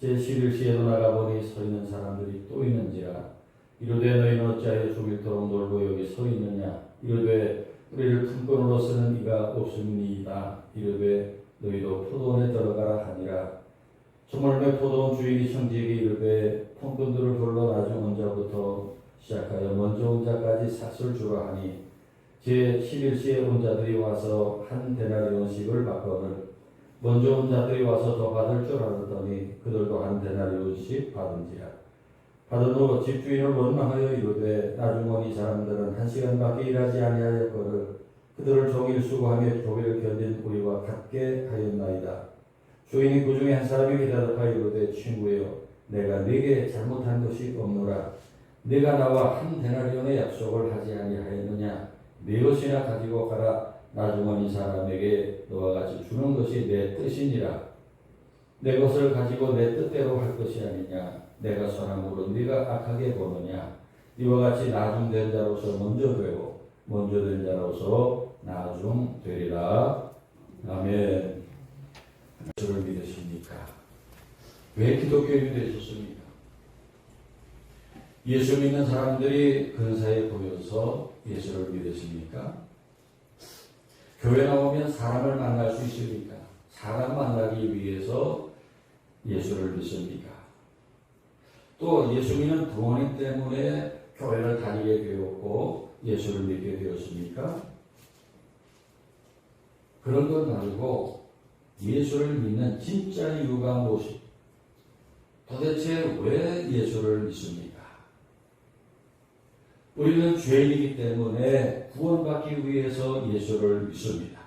제11시에도 나가보니 서 있는 사람들이 또 있는지라. 이르되 너희는 어찌하여 죽일도록 놀고 여기 서 있느냐? 이르되 우리를 품꾼으로 쓰는 이가 없음이다. 이르되 너희도 포도원에 들어가라 하니라. 조물매 포도원 주인이 형제에게 이르되 품꾼들을 불러 나중 온 자부터 시작하여 먼저 온 자까지 삭을 주라 하니 제 11시에 온 자들이 와서 한 데나리온씩을 받거늘 먼저 온 자들이 와서 더 받을 줄 알았더니 그들도 한 데나리온씩 받은지라. 받은 후 집주인을 원망하여 이르되 나중 온이 사람들은 한 시간밖에 일하지 아니하였거늘 그들을 종일 수고하며 조기를 견딘 우리와 같게 하였나이다. 주인이 그 중에 한 사람이 대답하여 이르되 친구여 내가 네게 잘못한 것이 없노라. 네가 나와 한 데나리온의 약속을 하지 아니하였느냐? 네 것이나 가지고 가라 나중은 이 사람에게 너와 같이 주는 것이 내 뜻이니라 내 것을 가지고 내 뜻대로 할 것이 아니냐 내가 선함으로 네가 악하게 보느냐 이와 같이 나중 된 자로서 먼저 되고 먼저 된 자로서 나중 되리라 아멘 예수를 믿으십니까? 왜 기독교인이 되셨습니까? 예수 믿는 사람들이 근사해 보여서 예수를 믿으십니까? 교회 나오면 사람을 만날 수 있습니까? 사람 만나기 위해서 예수를 믿습니까? 또 예수 믿는 부모님 때문에 교회를 다니게 되었고 예수를 믿게 되었습니까? 그런 것 말고 예수를 믿는 진짜 이유가 무엇이? 도대체 왜 예수를 믿습니까? 우리는 죄인이기 때문에 구원받기 위해서 예수를 믿습니다.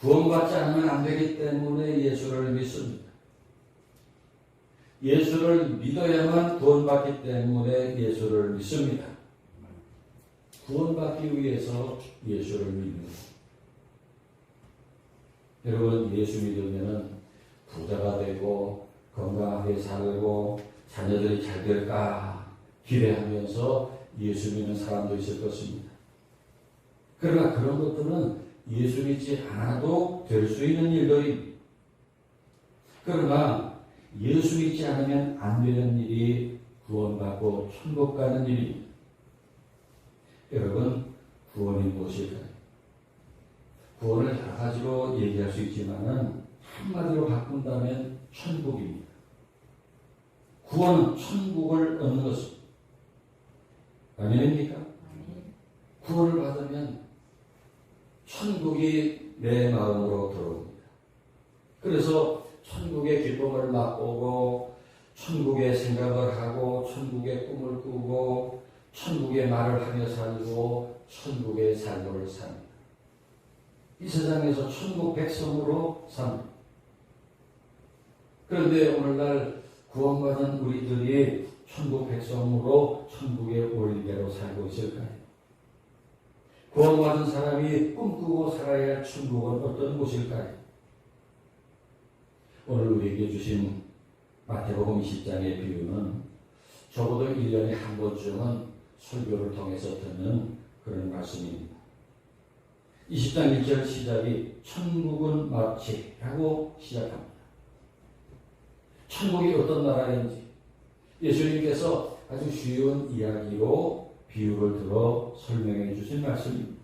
구원받지 않으면 안 되기 때문에 예수를 믿습니다. 예수를 믿어야만 구원받기 때문에 예수를 믿습니다. 구원받기 위해서 예수를 믿는 여러분 예수 믿으면 부자가 되고 건강하게 살고 자녀들이 잘 될까 기대하면서 예수 믿는 사람도 있을 것입니다. 그러나 그런 것들은 예수 믿지 않아도 될 수 있는 일들입니다. 그러나 예수 믿지 않으면 안 되는 일이 구원받고 천국 가는 일입니다. 여러분 구원이 무엇일까요? 구원을 여러 가지로 얘기할 수 있지만은 한마디로 바꾼다면 천국입니다. 구원은 천국을 얻는 것입니다. 아닙니까? 구원을 받으면 천국이 내 마음으로 들어옵니다. 그래서 천국의 기쁨을 맛보고 천국의 생각을 하고 천국의 꿈을 꾸고 천국의 말을 하며 살고 천국의 삶을 삽니다. 이 세상에서 천국 백성으로 삽니다. 그런데 오늘날 구원받은 우리들이 천국 백성으로 천국의 원리대로 살고 있을까요? 구원받은 사람이 꿈꾸고 살아야 할 천국은 어떤 곳일까요? 오늘 우리에게 주신 마태복음 20장의 비유는 적어도 1년에 한 번쯤은 설교를 통해서 듣는 그런 말씀입니다. 20장 1절 시작이 천국은 마치 라고 시작합니다. 천국이 어떤 나라인지 예수님께서 아주 쉬운 이야기로 비유를 들어 설명해 주신 말씀입니다.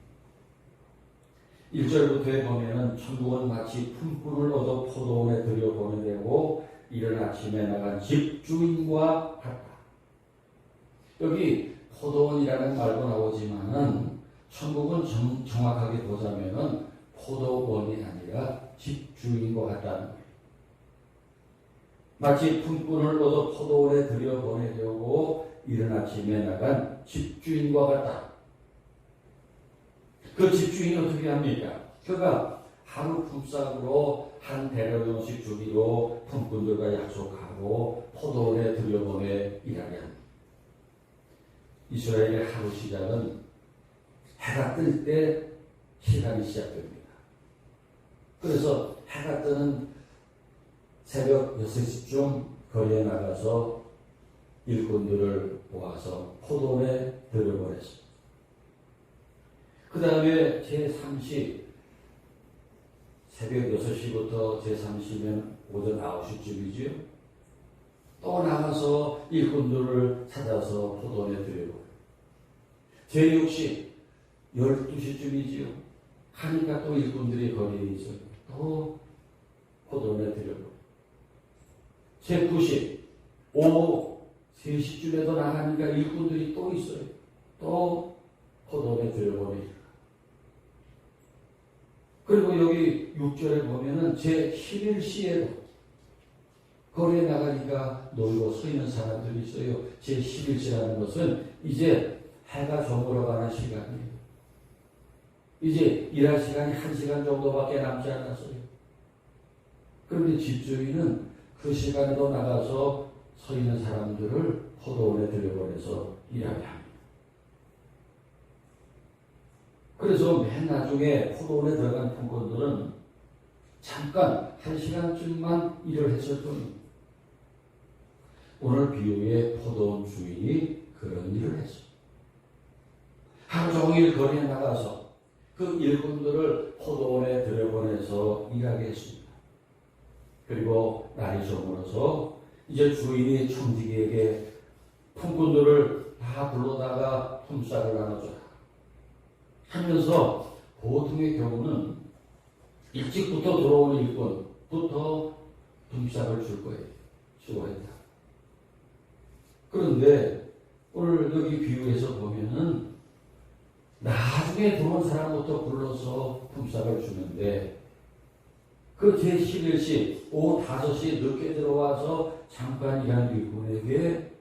1절부터에 보면은 천국은 마치 품꾼을 얻어 포도원에 들여보내되고 이른 아침에 나간 집주인과 같다. 여기 포도원이라는 말도 나오지만은 천국은 정, 정확하게 보자면은 포도원이 아니라 집주인과 같다는. 마치 품꾼을 얻어 포도원에 들여 보내려고 이른 아침에 나간 집주인과 같다. 그 집주인이 어떻게 합니까? 그가 하루 품삯으로 한 대령씩 주기로 품꾼들과 약속하고 포도원에 들여보내 일하게 합니다. 이스라엘의 하루 시작은 해가 뜰 때 시간이 시작됩니다. 그래서 해가 뜨는 새벽 6시쯤 거리에 나가서 일꾼들을 모아서 포도원에 들여보냈습니다. 그 다음에 제3시 새벽 6시부터 제3시면 오전 9시쯤이지요. 또 나가서 일꾼들을 찾아서 포도원에 들여보내요. 제6시 12시쯤이지요. 하니까 또 일꾼들이 거리에 있어요. 또 포도원에 들여보내요. 제9시 오후 3시쯤에도 나가니까 일꾼들이 또 있어요. 또 포도원에 들여보내요. 그리고 여기 6절에 보면은 제 11시에도 거리에 나가니까 놀고 서 있는 사람들이 있어요. 제 11시라는 것은 이제 해가 저물어 가는 시간이에요. 이제 일할 시간이 한 시간 정도밖에 남지 않았어요. 그런데 집주인은 그 시간에도 나가서 서 있는 사람들을 포도원에 들여보내서 일하게 합니다. 그래서 맨 나중에 포도원에 들어간 품꾼들은 잠깐 한 시간쯤만 일을 했을 뿐입니다. 오늘 비유의 포도원 주인이 그런 일을 했습니다. 하루 종일 거리에 나가서 그 일꾼들을 포도원에 들여보내서 일하게 했습니다. 그리고 날이 저물어서 이제 주인이 청지기에게 품꾼들을 다 불러다가 품삯을 나눠줘라. 하면서 보통의 경우는 일찍부터 들어오는 일꾼부터 품삯을 줄 거예요. 수고했다. 그런데 오늘 여기 비유에서 보면은 나중에 들어온 사람부터 불러서 품삯을 주는데 그 제11시 오후 5시 늦게 들어와서 잠깐 일한 일꾼에게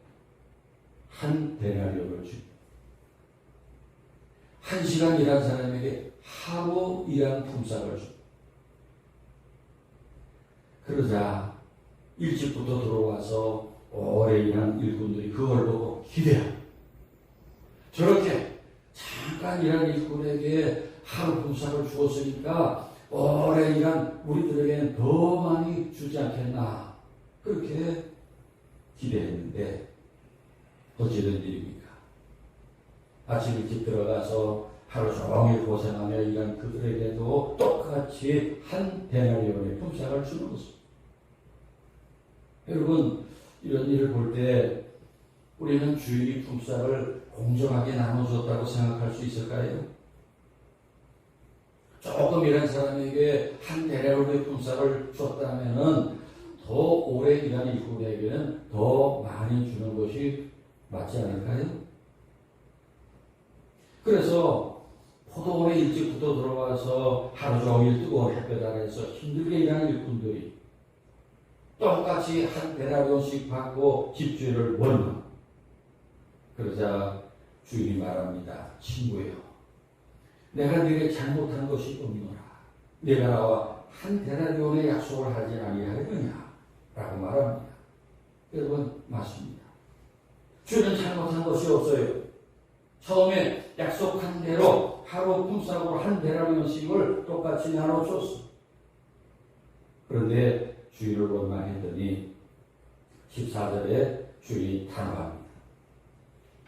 한 데나리온을 줍니다. 한 시간 일한 사람에게 하루 일한 품삯을 줍니다. 그러자 일찍부터 들어와서 오래 일한 일꾼들이 그걸 보고 기대합니다. 저렇게 잠깐 일한 일꾼에게 하루 품삯을 주었으니까 오래 일한 우리들에게는 더 많이 주지 않겠나 그렇게 기대했는데 어찌된 일입니까? 아침 일찍 들어가서 하루 종일 고생하며 일한 그들에게도 똑같이 한 데나리온의 품삯을 주는 것입니다. 여러분 이런 일을 볼 때 우리는 주인이 품삯을 공정하게 나눠줬다고 생각할 수 있을까요? 일한 사람에게 한 대량의 품삯을 줬다면은 더 오래 일한 일꾼에게는 더 많이 주는 것이 맞지 않을까요? 그래서 포도원에 일찍부터 들어와서 하루 종일 뜨거운 햇볕 아래서 힘들게 일하는 일꾼들이 똑같이 한 대라리온씩 받고 집주인을 원망. 그러자 주인이 말합니다. 친구요. 내가 네게 잘못한 것이 없노라. 내가 나와 한 데나리온의 약속을 하지 아니하려느냐? 라고 말합니다. 여러분 맞습니다. 주는 잘못한 것이 없어요. 처음에 약속한 대로 하루 품삯으로 한 데나리온씩을 똑같이 나눠줬어. 그런데 주인을 원망했더니 14절에 주인이 단호합니다.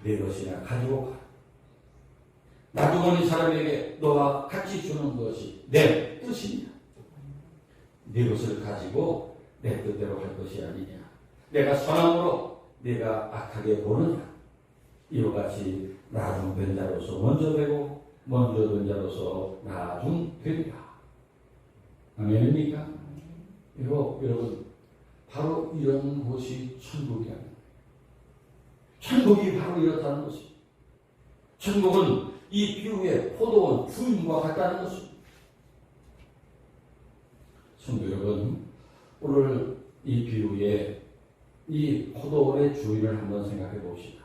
내 것이나 가지고 가. 나도 이 사람에게 너와 같이 주는 것이 내 뜻이냐. 네 것을 가지고 내 뜻대로 할 것이 아니냐. 내가 선함으로 내가 악하게 보느냐. 이와 같이 나중 된 자로서 먼저 되고 먼저 된 자로서 나중 되리라. 아멘입니까? 이거 여러분 바로 이런 곳이 천국이 아닙니다. 천국이 바로 이렇다는 것입니다. 천국은 이 비유의 포도원 주인과 같다는 것입니다. 성도 여러분, 오늘 이 비유에 이 포도원의 주인을 한번 생각해 봅시다.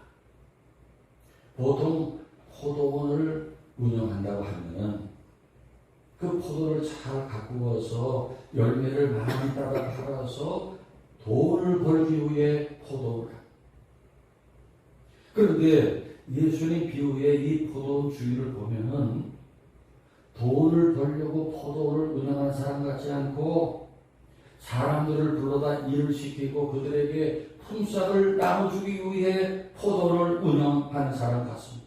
보통 포도원을 운영한다고 하면은 그 포도를 잘 가꾸어서 열매를 많이 따라 팔아서 돈을 벌기 위해 포도를 합니다. 그런데 예수님 비유의 이 포도원 주인을 보면은 돈을 벌려고 포도를 운영하는 사람 같지 않고 사람들을 불러다 일을 시키고 그들에게 품삯을 나눠주기 위해 포도를 운영하는 사람 같습니다.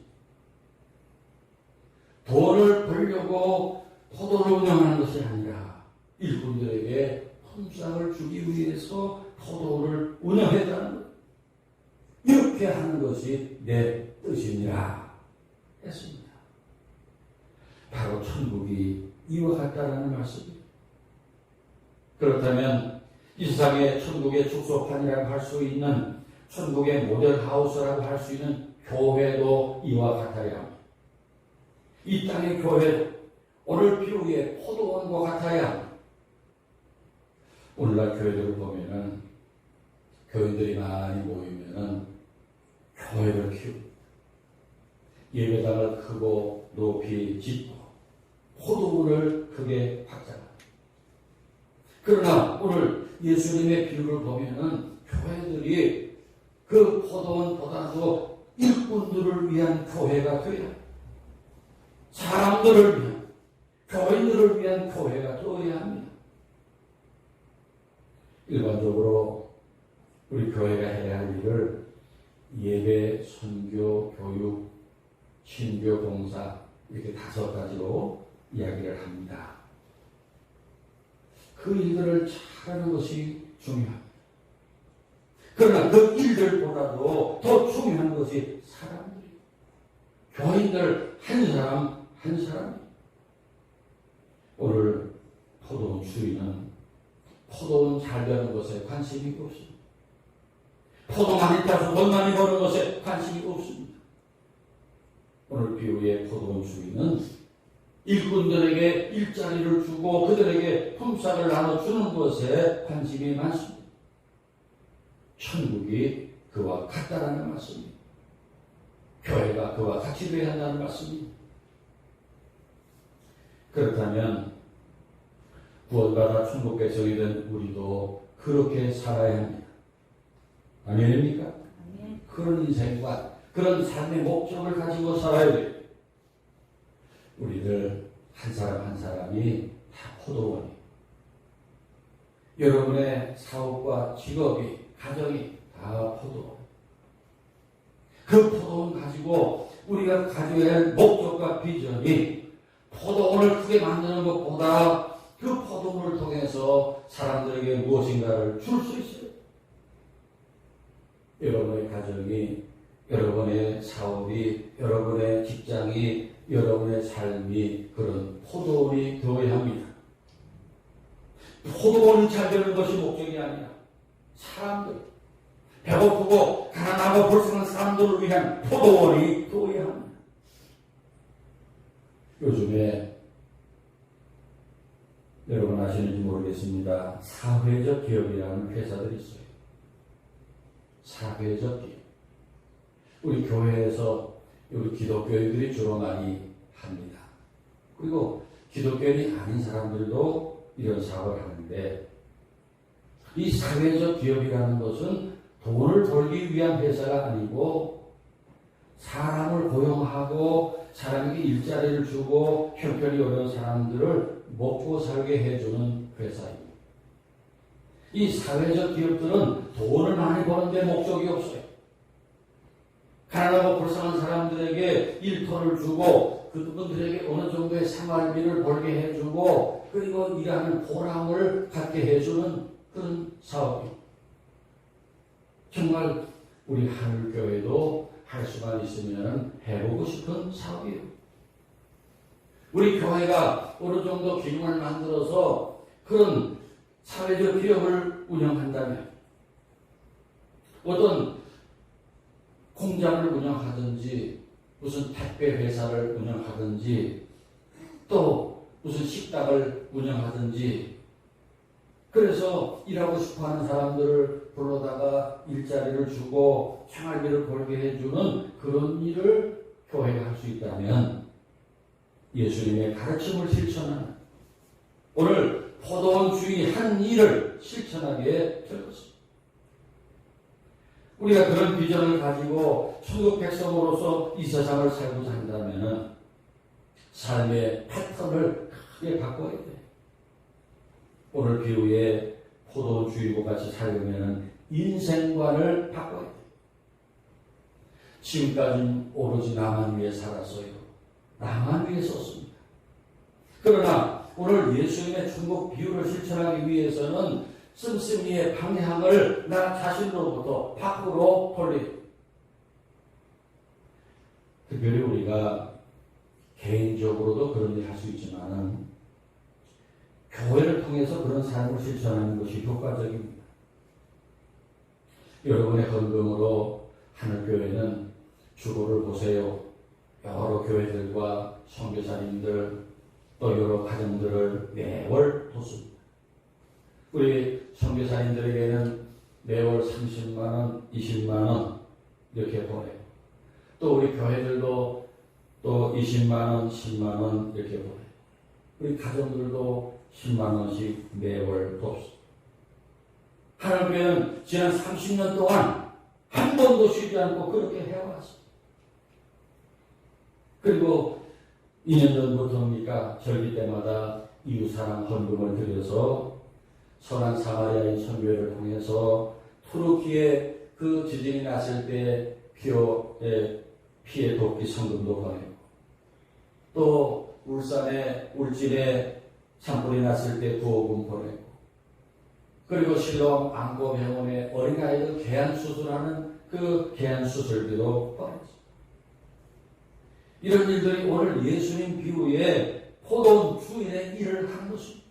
돈을 벌려고 포도를 운영하는 것이 아니라 일꾼들에게 품삯을 주기 위해서 포도를 운영했다는 것. 이렇게 하는 것이 내 뜻이니라 했습니다. 바로 천국이 이와 같다라는 말씀입니다. 그렇다면 이 세상의 천국의 축소판이라고 할 수 있는 천국의 모델하우스라고 할 수 있는 교회도 이와 같아야 합니다. 이 땅의 교회 오늘 비유의 포도원과 같아야 합니다. 오늘날 교회들을 보면은 교인들이 많이 모이면은 교회를 키우고 예배당을 크고 높이 짓고 포도원을 크게 확장합니다. 그러나 오늘 예수님의 비유를 보면은 교회들이 그 포도원보다도 일꾼들을 위한 교회가 되어야. 사람들을 위한 교인들을 위한 교회가 되어야 합니다. 일반적으로 우리 교회가 해야 할 일을 예배, 선교, 교육, 신교, 봉사 이렇게 다섯 가지로 이야기를 합니다. 그 일들을 잘하는 것이 중요합니다. 그러나 그 일들보다도 더 중요한 것이 사람들이 교인들 한 사람 한 사람 오늘 포도원 주인은 포도원 잘 되는 것에 관심이 없습니다. 포도 많이 따서 돈 많이 버는 것에 관심이 없습니다. 오늘 비유의 포도원 주인은 일꾼들에게 일자리를 주고 그들에게 품삯을 나눠주는 것에 관심이 많습니다. 천국이 그와 같다라는 말씀입니다. 교회가 그와 같이 되어야 한다는 말씀입니다. 그렇다면 구원받아 천국에 정의된 우리도 그렇게 살아야 합니다. 아멘입니까? 그런 인생과 그런 삶의 목적을 가지고 살아야 돼요. 우리들 한 사람 한 사람이 다 포도원이. 여러분의 사업과 직업이, 가정이 다 포도원. 그 포도원 가지고 우리가 가져야 할 목적과 비전이 포도원을 크게 만드는 것보다 그 포도원을 통해서 사람들에게 무엇인가를 줄 수 있어요. 여러분의 가정이, 여러분의 사업이, 여러분의 직장이, 여러분의 삶이 그런 포도원이 되어야 합니다. 포도원이 잘 되는 것이 목적이 아니라 사람들, 배고프고 가난하고 불쌍한 사람들을 위한 포도원이 되어야 합니다. 요즘에 여러분 아시는지 모르겠습니다. 사회적 기업이라는 회사들이 있어요. 사회적 기업. 우리 교회에서 우리 기독교인들이 주로 많이 합니다. 그리고 기독교인이 아닌 사람들도 이런 사업을 하는데 이 사회적 기업이라는 것은 돈을 벌기 위한 회사가 아니고 사람을 고용하고 사람에게 일자리를 주고 형편이 어려운 사람들을 먹고 살게 해주는 회사입니다. 이 사회적 기업들은 돈을 많이 버는 데 목적이 없어요. 가난하고 불쌍한 사람들에게 일터를 주고 그분들에게 어느 정도의 생활비를 벌게 해주고 그리고 일하는 보람을 갖게 해주는 그런 사업입니다. 정말 우리 하늘교회도 할 수만 있으면 해보고 싶은 사업이에요. 우리 교회가 어느 정도 기능을 만들어서 그런 사회적 기업을 운영한다면 어떤 공장을 운영하든지 무슨 택배 회사를 운영하든지 또 무슨 식당을 운영하든지 그래서 일하고 싶어 하는 사람들을 불러다가 일자리를 주고 생활비를 벌게 해주는 그런 일을 교회가 할 수 있다면 예수님의 가르침을 실천하는 오늘 포도원 주인이 한 일을 실천하게 될 것입니다. 우리가 그런 비전을 가지고 천국 백성으로서 이 세상을 살고자 한다면 삶의 패턴을 크게 바꿔야 돼. 오늘 비유의 포도 주의보 같이 살려면 인생관을 바꿔야 돼. 지금까지는 오로지 나만 위해 살았어요. 나만 위해 썼습니다. 그러나 오늘 예수님의 천국 비유를 실천하기 위해서는 씀씀이의 방향을 나 자신으로부터 밖으로 돌리 특별히 우리가 개인적으로도 그런 일할수 있지만은 교회를 통해서 그런 삶을 실천하는 것이 효과적입니다. 여러분의 헌금으로 하늘교회는 주로를 보세요. 여러 교회들과 선교사님들 또 여러 가정들을 매월 돕습니다. 우리 선교사님들에게는 매월 30만 원, 20만 원 이렇게 보내요. 또 우리 교회들도 또 20만 원, 10만 원 이렇게 보내요. 우리 가정들도 10만 원씩 매월 돕습니다. 하나님께는 지난 30년 동안 한 번도 쉬지 않고 그렇게 해왔습니다. 그리고 2년 전부터입니까? 절기 때마다 이웃사랑 헌금을 들여서 선한 사마리아인 선교회를 통해서 투르키에 그 지진이 났을 때 피해, 피해 돕기 성금도 보내고 또 울산에 울진에 산불이 났을 때 구호금 보내고 그리고 실로 안고병원에 어린아이들 개안 수술하는 그 개안 수술비도 보냈습니다. 이런 일들이 오늘 예수님 비유에 포도원 주인의 일을 한 것입니다.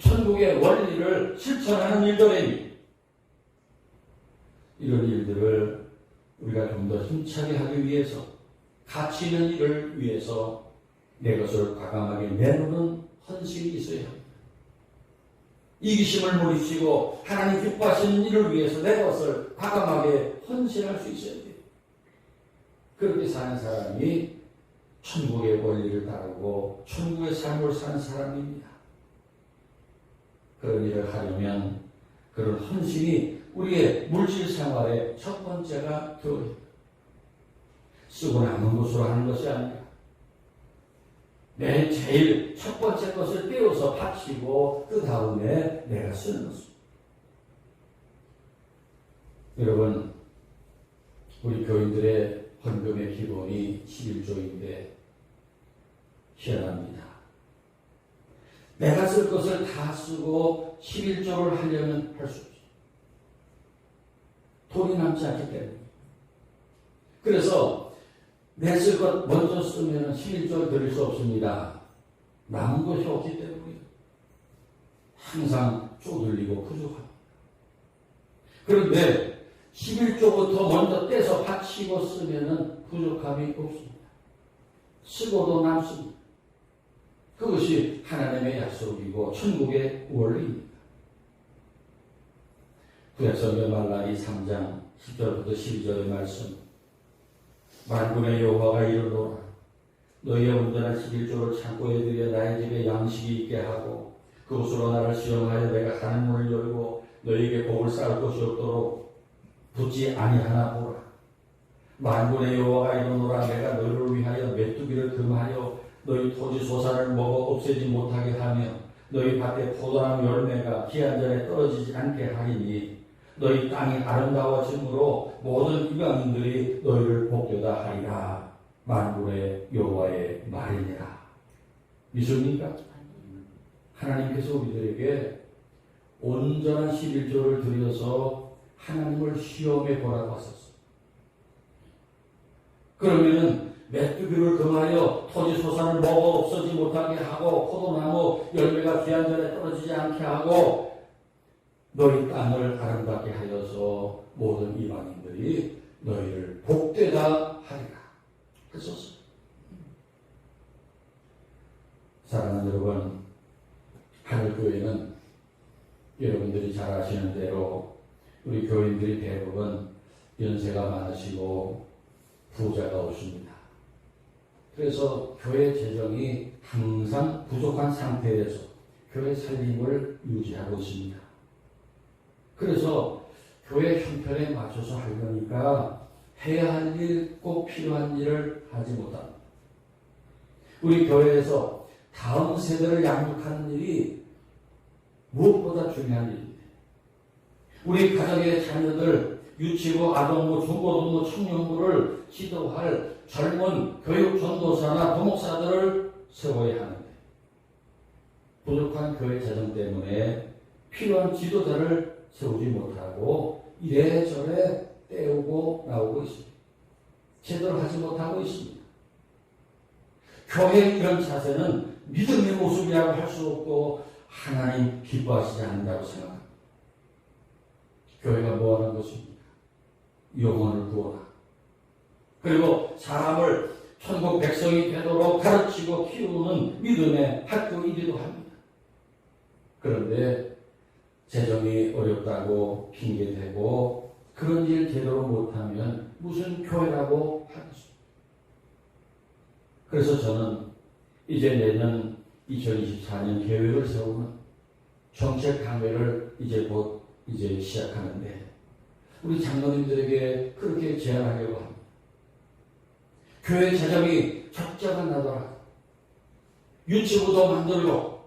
천국의 원리를 실천하는 일들입니다. 이런 일들을 우리가 좀 더 힘차게 하기 위해서 가치 있는 일을 위해서 내 것을 과감하게 내놓는 헌신이 있어야 합니다. 이기심을 물리치고 하나님 기뻐하시는 일을 위해서 내 것을 과감하게 헌신할 수 있어야 돼요. 그렇게 사는 사람이 천국의 원리를 따르고 천국의 삶을 사는 사람입니다. 그런 일을 하려면 그런 헌신이 우리의 물질 생활의 첫 번째가 되어야. 쓰고 남은 것으로 하는 것이 아니라 내 제일 첫 번째 것을 떼어서 바치고 그 다음에 내가 쓰는 것입니다. 여러분, 우리 교인들의 헌금의 기본이 11조인데 희한합니다. 내가 쓸 것을 다 쓰고 11조를 하려면 할 수 없어요. 돈이 남지 않기 때문에. 그래서 내 쓸 것 먼저 쓰면 11조를 드릴 수 없습니다. 남은 것이 없기 때문에 항상 쪼들리고 부족합니다. 그런데 11조부터 먼저 떼서 바치고 쓰면은 부족함이 없습니다. 쓰고도 남습니다. 그것이 하나님의 약속이고 천국의 원리입니다. 구약성경 말라기 3장 10절부터 12절의 말씀 만군의 여호와가 이르노라 너희의 온전한 11조를 창고에 들여 나의 집에 양식이 있게 하고 그곳으로 나를 시험하여 내가 하는 문을 열고 너희에게 복을 쌓을 것이 없도록 붙지 아니하나 보라. 만군의 여호와가 이르노라 내가 너희를 위하여 메뚜기를 금하여 너희 토지 소산을 먹어 없애지 못하게 하며 너희 밭에 포도나무 열매가 기한 전에 떨어지지 않게 하리니 너희 땅이 아름다워짐으로 모든 이방인들이 너희를 복되다 하리라. 만군의 여호와의 말이니라. 믿습니까? 하나님께서 우리들에게 온전한 11조를 들여서 하나님을 시험해 보라고 하셨어. 그러면은 메뚜기를 금하여 토지 소산을 먹어 없어지 못하게 하고 포도나무 열매가 귀한 전에 떨어지지 않게 하고 너희 땅을 아름답게 하여서 모든 이방인들이 너희를 복되다 하리라. 했었어요. 사랑하는 여러분, 하늘교회는 교인들이 대부분 연세가 많으시고 부자가 없습니다. 그래서 교회 재정이 항상 부족한 상태에서 교회 살림을 유지하고 있습니다. 그래서 교회 형편에 맞춰서 하려니까 해야 할 일, 꼭 필요한 일을 하지 못합니다. 우리 교회에서 다음 세대를 양육하는 일이 무엇보다 중요한 일입니다. 우리 가정의 자녀들, 유치부, 아동부, 중고등부, 청년부를 지도할 젊은 교육 전도사나 부목사들을 세워야 하는데 부족한 교회 재정 때문에 필요한 지도자를 세우지 못하고 이래저래 때우고 나오고 있습니다. 제대로 하지 못하고 있습니다. 교회의 이런 자세는 믿음의 모습이라고 할 수 없고 하나님 기뻐하시지 않는다고 생각합니다. 교회가 뭐 하는 것입니까? 영혼을 구원하. 그리고 사람을 천국 백성이 되도록 가르치고 키우는 믿음의 학교이기도 합니다. 그런데 재정이 어렵다고 핑계대고 그런 일 제대로 못하면 무슨 교회라고 하겠습니까? 그래서 저는 이제 내년 2024년 계획을 세우는 정책 강회를 이제 곧 이제 시작하는데 우리 장로님들에게 그렇게 제안하려고 합니다. 교회 재정이 적자가 나더라도 유치부도 만들고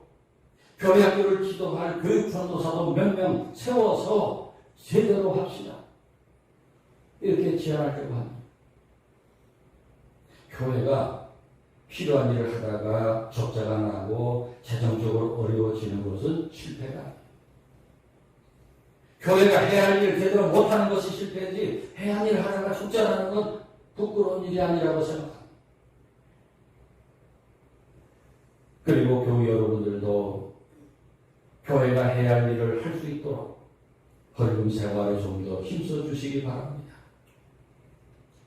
교회 학교를 지도할 교육 전도사도 몇 명 세워서 제대로 합시다. 이렇게 제안하려고 합니다. 교회가 필요한 일을 하다가 적자가 나고 재정적으로 어려워지는 것은 아닙니다. 교회가 해야 할 일을 제대로 못하는 것이 실패지 해야 할 일을 하다가 적자라는 건 부끄러운 일이 아니라고 생각합니다. 그리고 교회 여러분들도 교회가 해야 할 일을 할 수 있도록 헌금 생활에 좀 더 힘써 주시기 바랍니다.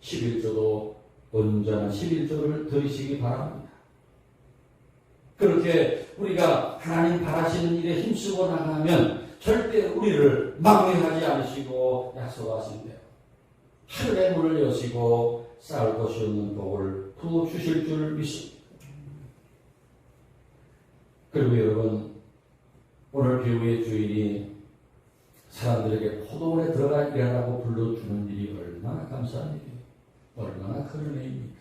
11조도 온전한 11조를 드리시기 바랍니다. 그렇게 우리가 하나님 바라시는 일에 힘쓰고 나가면 절대 우리를 망명하지 않으시고 약속하신 대로 하늘의 문을 여시고 쌓을 것이 없는 복을 부어 주실 줄 믿습니다. 그리고 여러분 오늘 교회의 주인이 사람들에게 포도원에 들어가 일하라고 불러주는 일이 얼마나 감사한 일이에요. 얼마나 큰 은혜입니까?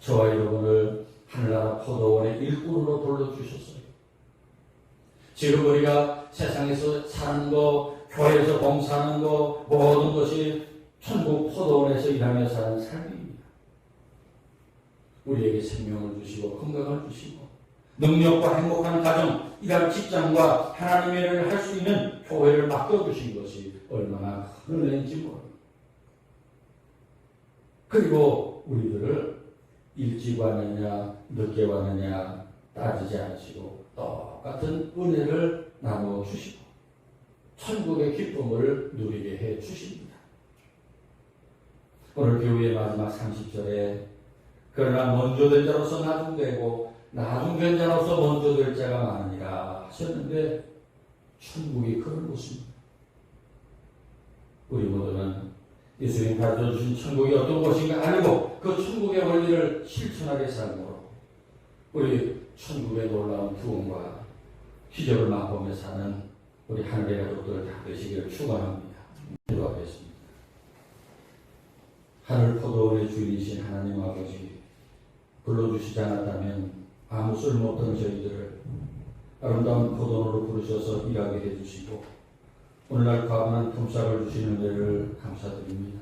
저와 여러분을 하늘나라 포도원의 일꾼으로 불러주셨어요. 지금 우리가 세상에서 사는 거, 교회에서 봉사하는 거, 모든 것이 천국 포도원에서 일하며 사는 삶입니다. 우리에게 생명을 주시고 건강을 주시고 능력과 행복한 가정, 일할 직장과 하나님의 일을 할 수 있는 교회를 맡겨주신 것이 얼마나 큰 은혜인지 모릅니다. 그리고 우리들을 일찍 왔느냐 늦게 왔느냐 따지지 않으시고 똑같은 은혜를 나누어 주시고 천국의 기쁨을 누리게 해 주십니다. 오늘 교회의 마지막 30절에 그러나 먼저 된 자로서 나중되고 나중된 자로서 먼저 될 자가 많으니라 하셨는데 천국이 그런 곳입니다. 우리 모두는 예수님 가르쳐 주신 천국이 어떤 곳인가 알고 그 천국의 원리를 실천하게 삶으로 우리 천국의 놀라운 구원과 기적을 맛보며 사는 우리 하늘의 가족들 다 되시기를 축원합니다. 기도하겠습니다. 하늘 포도원의 주인이신 하나님 아버지 불러주시지 않았다면 아무 쓸모없던 저희들을 아름다운 포도원으로 부르셔서 일하게 해주시고 오늘날 과분한 품삯을 주시는 데를 감사드립니다.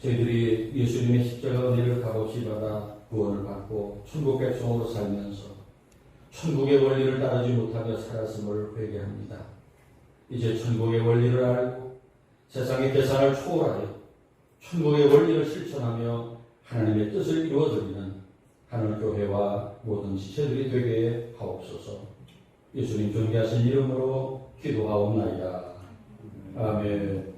저희들이 예수님의 십자가 은혜를 값없이 받아 구원을 받고 천국 백성으로 살면서 천국의 원리를 따르지 못하며 살았음을 회개합니다. 이제 천국의 원리를 알고 세상의 계산을 초월하여 천국의 원리를 실천하며 하나님의 뜻을 이루어드리는 하늘교회와 모든 지체들이 되게 하옵소서 예수님 존귀하신 이름으로 기도하옵나이다. 아멘.